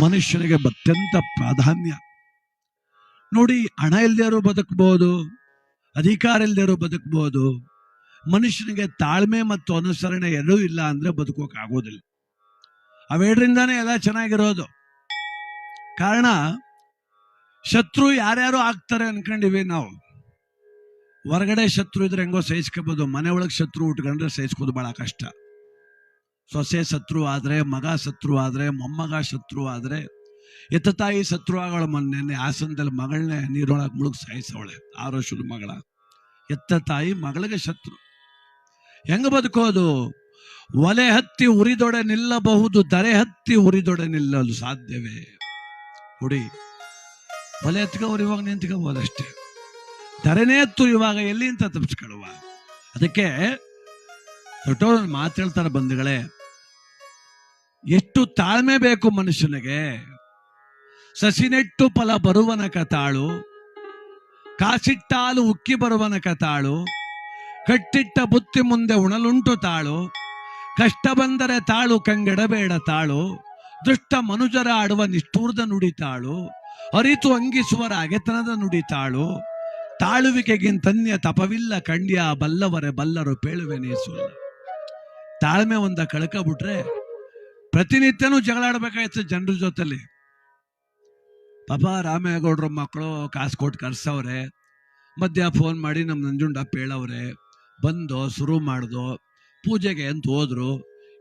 ಮನುಷ್ಯನಿಗೆ ಅತ್ಯಂತ ಪ್ರಾಧಾನ್ಯ. ನೋಡಿ, ಹಣ ಇಲ್ದೇರು ಬದುಕಬಹುದು ಅಧಿಕಾರ ಇಲ್ದೇರು ಬದುಕಬಹುದು ಮನುಷ್ಯನಿಗೆ ತಾಳ್ಮೆ ಮತ್ತು ಅನುಸರಣೆ ಎರಡೂ ಇಲ್ಲ ಅಂದ್ರೆ ಬದುಕೋಕೆ ಆಗೋದಿಲ್ಲ. ಅವೆರಡರಿಂದಾನೇ ಎಲ್ಲ ಚೆನ್ನಾಗಿರೋದು. ಕಾರಣ, ಶತ್ರು ಯಾರ್ಯಾರು ಆಗ್ತಾರೆ ಅನ್ಕೊಂಡಿವಿ ನಾವು. ಹೊರಗಡೆ ಶತ್ರು ಇದ್ರೆ ಹೆಂಗೋ ಸಹಿಸ್ಕೋಬೋದು, ಮನೆ ಒಳಗೆ ಶತ್ರು ಉಟ್ಕೊಂಡ್ರೆ ಸಹಿಸ್ಕೋದು ಬಹಳ ಕಷ್ಟ. ಸೊಸೆ ಶತ್ರು ಆದ್ರೆ, ಮಗ ಶತ್ರು ಆದ್ರೆ, ಮೊಮ್ಮಗ ಶತ್ರು ಆದ್ರೆ ಎತ್ತ ತಾಯಿ ಶತ್ರು ಆಗೋಳ ಮೊನ್ನೆ ಹಾಸನದಲ್ಲಿ ಮಗಳನ್ನೇ ನೀರೊಳಗೆ ಮುಳುಗ್ ಸಾಯಿಸವಳೆ, ಆರು ವರ್ಷದ ಮಗಳ. ಎತ್ತ ತಾಯಿ ಮಗಳಿಗೆ ಶತ್ರು. ಹೆಂಗ ಬದುಕೋದು? ಒಲೆ ಹತ್ತಿ ಉರಿದೊಡೆ ನಿಲ್ಲಬಹುದು, ದರೆ ಹತ್ತಿ ಉರಿದೊಡೆ ನಿಲ್ಲಲು ಸಾಧ್ಯವೇ? ಹುಡಿ. ಒಲೆ ಹತ್ಕ ಇವಾಗ ನಿಂತ್ಕೋಬೋದಷ್ಟೇ. ಧರೆನೇ ಹತ್ತು ಇವಾಗ ಎಲ್ಲಿ ಅಂತ ತಪ್ಪಿಸ್ಕೊಳ್ಳುವ ಅದಕ್ಕೆ ದೊಡ್ಡವ್ರು ಮಾತು ಹೇಳ್ತಾರೆ ಬಂಧುಗಳೇ, ಎಷ್ಟು ತಾಳ್ಮೆ ಬೇಕು ಮನುಷ್ಯನಿಗೆ. ಸಸಿ ನೆಟ್ಟು ಫಲ ಬರುವನ ಕತಾಳು ಕಾಸಿಟ್ಟಾಲು ಉಕ್ಕಿ ಬರುವನ ಕತಾಳು ಕಟ್ಟಿಟ್ಟ ಬುತ್ತಿ ಮುಂದೆ ಉಣಲುಂಟು ತಾಳು, ಕಷ್ಟ ಬಂದರೆ ತಾಳು ಕಂಗೆಡಬೇಡ ತಾಳು, ದುಷ್ಟ ಮನುಜರ ಆಡುವ ನಿಷ್ಠೂರ್ದ ನುಡಿತಾಳು ಅರಿತು ಅಂಗಿಸುವರ ಅಗೆತನದ ನುಡಿತಾಳು ತಾಳುವಿಕೆಗಿಂತನ್ಯ ತಪವಿಲ್ಲ ಕಂಡ್ಯ ಬಲ್ಲವರೆ ಬಲ್ಲರು ಪೇಳುವೆನೇ ನೇಸುಲ್ಲ ತಾಳ್ಮೆ ಒಂದ ಕಳ್ಕೊಬಿಟ್ರೆ ಪ್ರತಿನಿತ್ಯನೂ ಜಗಳಾಡ್ಬೇಕಾಯ್ತು ಜನರ ಜೊತೆಲಿ. ಪಾಪ ರಾಮೇಗೌಡ್ರ ಮಕ್ಕಳು ಕಾಸು ಕೊಟ್ಟು ಕರ್ಸವ್ರೆ, ಮಧ್ಯ ಫೋನ್ ಮಾಡಿ ನಮ್ಮ ನಂಜುಂಡಪ್ಪ ಹೇಳವ್ರೆ ಬಂದು ಶುರು ಮಾಡ್ದು, ಪೂಜೆಗೆ ಅಂತ ಹೋದ್ರು.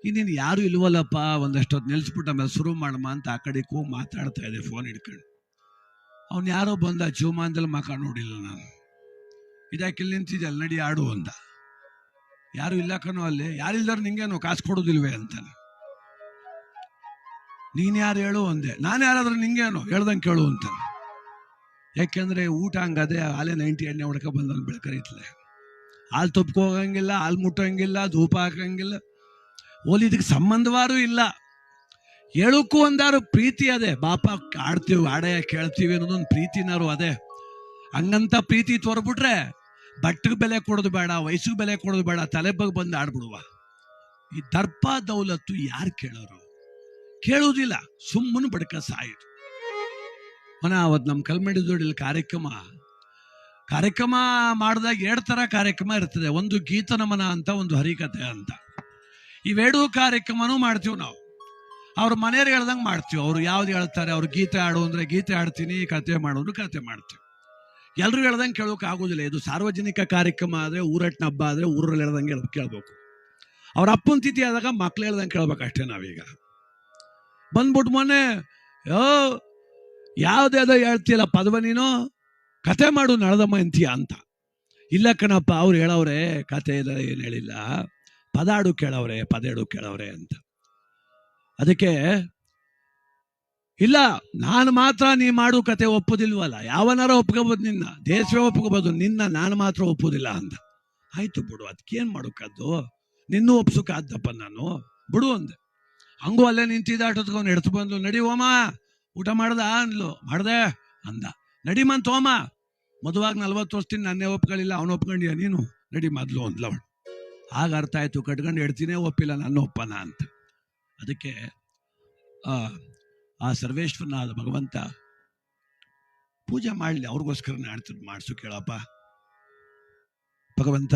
ಇನ್ನೇನು ಯಾರು ಇಲ್ವಲ್ಲಪ್ಪ ಒಂದಷ್ಟೊತ್ತು ನಿಲ್ಸ್ಬಿಟ್ಟು ಆಮೇಲೆ ಶುರು ಮಾಡಮ್ಮ ಅಂತ ಆ ಕಡೆ ಕೂ ಮಾತಾಡ್ತಾ ಇದೆ ಫೋನ್ ಹಿಡ್ಕೊಂಡು. ಅವ್ನು ಯಾರೋ ಬಂದ, ಜೀವಮಾನದಲ್ಲಿ ಮಕ ನೋಡಿಲ್ಲ ನಾನು. ಇದಾಕಿಲ್ಲಿ ನಿಂತಿದ್ದೆ ಅಲ್ಲಿ ನಡಿ ಆಡು ಅಂದ ಯಾರು ಇಲ್ಲ ಕಣೋ ಅಲ್ಲಿ. ಯಾರಿಲ್ದಾರು ನಿಂಗೇನು ಕಾಸು ಕೊಡೋದಿಲ್ವೇ ಅಂತಾನೆ. ನೀನು ಯಾರು ಹೇಳು ಅಂದೆ. ನಾನು ಯಾರಾದ್ರೂ ನಿಂಗೇನು ಹೇಳ್ದಂಗೆ ಕೇಳು ಅಂತ ಯಾಕೆಂದ್ರೆ ಊಟ ಹಂಗದೆ ಆಲೆ ನೈಂಟಿ ಎಣ್ಣೆ ಹೊಡ್ಕೊ ಬಂದಲ್ಲಿ ಬೆಳಕರಿತ್ಲೆ ಹಾಲು ತುಪ್ಕೊ ಹೋಗಂಗಿಲ್ಲ, ಹಾಲು ಮುಟ್ಟಂಗಿಲ್ಲ, ಧೂಪ ಹಾಕಂಗಿಲ್ಲ. ಓಲಿ ಇದಕ್ಕೆ ಸಂಬಂಧವಾರು ಇಲ್ಲ. ಹೇಳಕ್ಕೂ ಒಂದಾರು ಪ್ರೀತಿ ಅದೇ. ಬಾಪ, ಆಡ್ತೀವಿ ಆಡಯ ಕೇಳ್ತೀವಿ ಅನ್ನೋದೊಂದು ಪ್ರೀತಿನಾರು ಅದೇ. ಹಂಗಂತ ಪ್ರೀತಿ ತೋರ್ಬಿಟ್ರೆ ಬಟ್ಟೆಗೆ ಬೆಲೆ ಕೊಡೋದು ಬೇಡ ವಯಸ್ಸಿಗೆ ಬೆಲೆ ಕೊಡೋದು ಬೇಡ, ತಲೆ ಬಗ್ಗೆ ಬಂದು ಆಡ್ಬಿಡುವ. ಈ ದರ್ಪ ದೌಲತ್ತು ಯಾರು ಕೇಳೋರು? ಕೇಳುವುದಿಲ್ಲ ಸುಮ್ಮನೆ ಬಡ್ಕ ಸಾಯಿತು ಮನ ಅವತ್ತು ನಮ್ಮ ಕಲ್ಮಡಿ ದೊಡ್ಡ ಕಾರ್ಯಕ್ರಮ. ಕಾರ್ಯಕ್ರಮ ಮಾಡಿದಾಗ ಎರಡು ಥರ ಕಾರ್ಯಕ್ರಮ ಇರ್ತದೆ, ಒಂದು ಗೀತನಮನ ಅಂತ, ಒಂದು ಹರಿಕತೆ ಅಂತ. ಇವೆರಡೂ ಕಾರ್ಯಕ್ರಮನೂ ಮಾಡ್ತೀವಿ ನಾವು. ಅವ್ರ ಮನೆಯವ್ರು ಹೇಳ್ದಂಗೆ ಮಾಡ್ತೀವಿ, ಅವ್ರು ಯಾವ್ದು ಹೇಳ್ತಾರೆ, ಅವ್ರು ಗೀತೆ ಆಡು ಅಂದ್ರೆ ಗೀತೆ ಆಡ್ತೀನಿ ಕತೆ ಮಾಡೋದು ಕತೆ ಮಾಡ್ತೀವಿ. ಎಲ್ರು ಹೇಳ್ದಂಗೆ ಕೇಳೋಕೆ ಆಗೋದಿಲ್ಲ. ಇದು ಸಾರ್ವಜನಿಕ ಕಾರ್ಯಕ್ರಮ ಆದರೆ, ಊರಟ್ನ ಹಬ್ಬ ಆದರೆ, ಊರಲ್ಲಿ ಹೇಳ್ದಂಗೆ ಕೇಳಬೇಕು. ಅವ್ರ ಅಪ್ಪನ ತಿಥಿ ಆದಾಗ ಮಕ್ಳು ಹೇಳ್ದಂಗೆ ಕೇಳ್ಬೇಕಷ್ಟೇ ನಾವೀಗ. ಬಂದ್ಬಿಟ್ಟು ಮೊನ್ನೆ, ಯೋ ಯಾವ್ದೇದೋ ಹೇಳ್ತೀಯಲ್ಲ ಪದವ ನೀನು? ಕತೆ ಮಾಡು ನಳದಮ್ಮ ಅಂತೀಯ ಅಂತ. ಇಲ್ಲ ಕಣಪ್ಪ, ಅವ್ರು ಹೇಳವ್ರೆ, ಕತೆ ಇಲ್ಲ, ಏನು ಹೇಳಿಲ್ಲ. ಪದಾಡು ಕೇಳವ್ರೆ ಪದೇಡು ಕೇಳವ್ರೆ ಅಂತ. ಅದಕ್ಕೆ ಇಲ್ಲ, ನಾನು ಮಾತ್ರ ನೀ ಮಾಡು ಕತೆ ಒಪ್ಪುದಿಲ್ವಲ್ಲ, ಯಾವನಾರ ಒಪ್ಕೋಬೋದು ನಿನ್ನ, ದೇಶವೇ ಒಪ್ಕೋಬೋದು, ನಿನ್ನ ನಾನು ಮಾತ್ರ ಒಪ್ಪುದಿಲ್ಲ ಅಂತ ಆಯ್ತು ಬಿಡು ಅದಕ್ಕೇನು ಮಾಡೋಕ್ಕದ್ದು ನಿನ್ನೂ ಒಪ್ಸೋಕಾದ್ದಪ್ಪ ನಾನು. ಬಿಡು ಅಂದೆ. ಹಂಗೂ ಅಲ್ಲೇ ನಿಂತಿದ್ದ ಆಟೋದ್ಕೊಂಡು ಎಡ್ತು ಬಂದು ನಡಿ ಓಮ, ಊಟ ಮಾಡ್ದ? ಅನ್ಲು ಮಾಡ್ದೆ, ಅಂದ. ನಡಿ ಮಂತ ಓಮ. ಮದುವಾಗ ನಲ್ವತ್ತು ವರ್ಷದಿಂದ ನನ್ನೇ ಒಪ್ಕೊಳ್ಳಿಲ್ಲ ಅವನು ಒಪ್ಕೊಂಡಿಯ ನೀನು? ನಡಿ ಮೊದಲು ಅಂದ್ಲ ಅವಳು. ಆಗ ಅರ್ಥ ಆಯ್ತು, ಕಟ್ಕೊಂಡು ಎಡ್ತೀನೇ ಒಪ್ಪಿಲ್ಲ, ನನ್ನ ಒಪ್ಪನ ಅಂತ. ಅದಕ್ಕೆ ಆ ಸರ್ವೇಶ್ವರನಾದ ಭಗವಂತ ಪೂಜೆ ಮಾಡಲಿ, ಅವ್ರಿಗೋಸ್ಕರ ನಾಡ್ತು ಮಾಡಿಸು ಕೇಳಪ್ಪ. ಭಗವಂತ,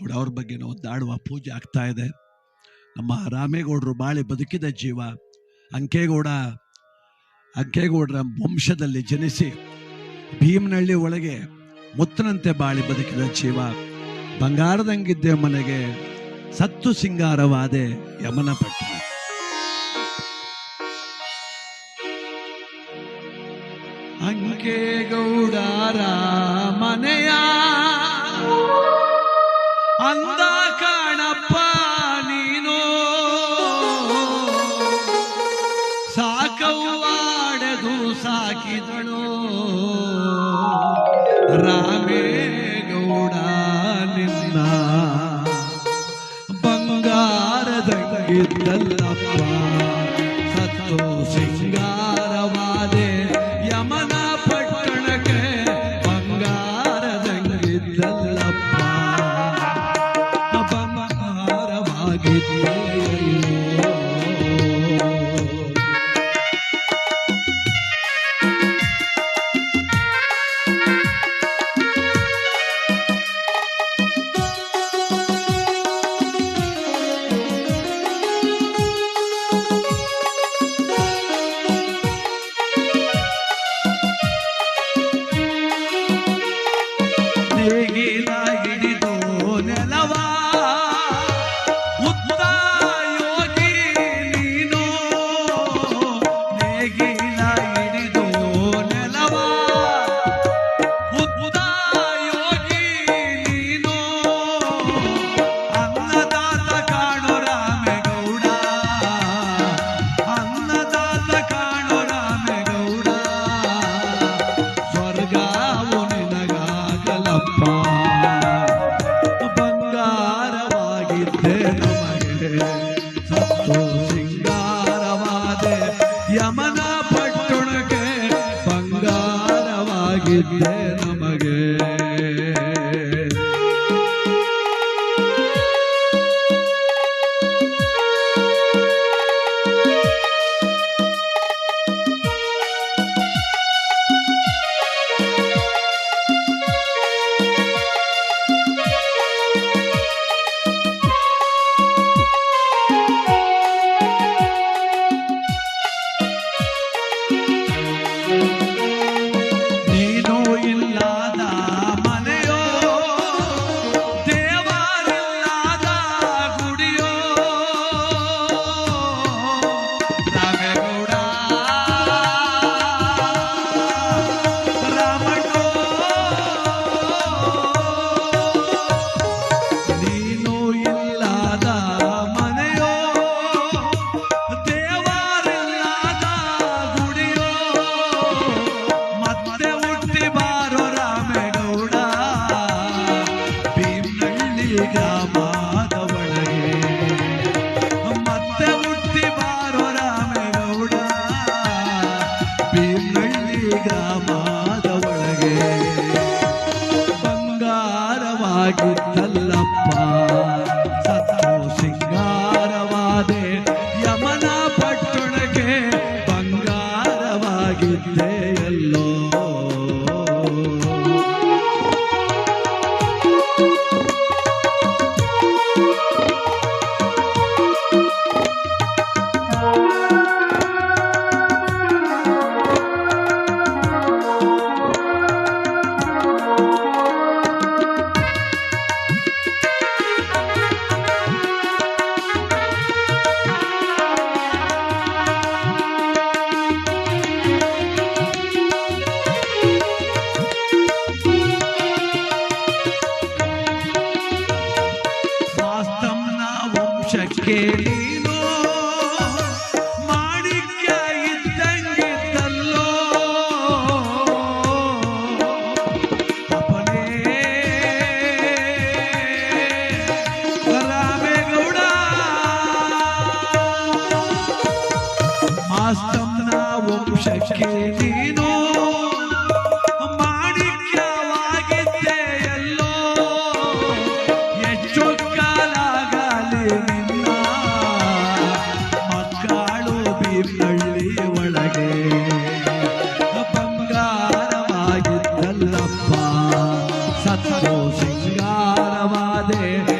ನೋಡಿ ಅವ್ರ ಬಗ್ಗೆ ಒಂದು ಆಡುವ ಪೂಜೆ ಆಗ್ತಾ ಇದೆ. ನಮ್ಮ ರಾಮೇಗೌಡರು ಬಾಳಿ ಬದುಕಿದ ಜೀವ. ಅಂಕೇಗೌಡ, ಅಂಕೇಗೌಡರ ವಂಶದಲ್ಲಿ ಜನಿಸಿ ಭೀಮನಹಳ್ಳಿ ಒಳಗೆ ಮುತ್ತನಂತೆ ಬಾಳಿ ಬದುಕಿದ ಜೀವ. ಬಂಗಾರದಂಗಿದ್ದೆ ಮನೆಗೆ ಸತ್ತು ಸಿಂಗಾರವಾದೆ ಯಮನ ಅಂಕೇಗೌಡರ ಮನೆಯ ಅಂದ ಕಾಣಪ್ಪ ನೀನು. ಸಾಕವ್ವಾಡೆದು ಸಾಕಿದಳು. ರಾಮೇಗೌಡ ನಿನ್ನ ಬಂಗಾರದಂಗಿದ್ದಲ್ಲಪ್ಪ You. ಇದ್ದೇನೋ ಸಿಂಗಾರವಾದೆ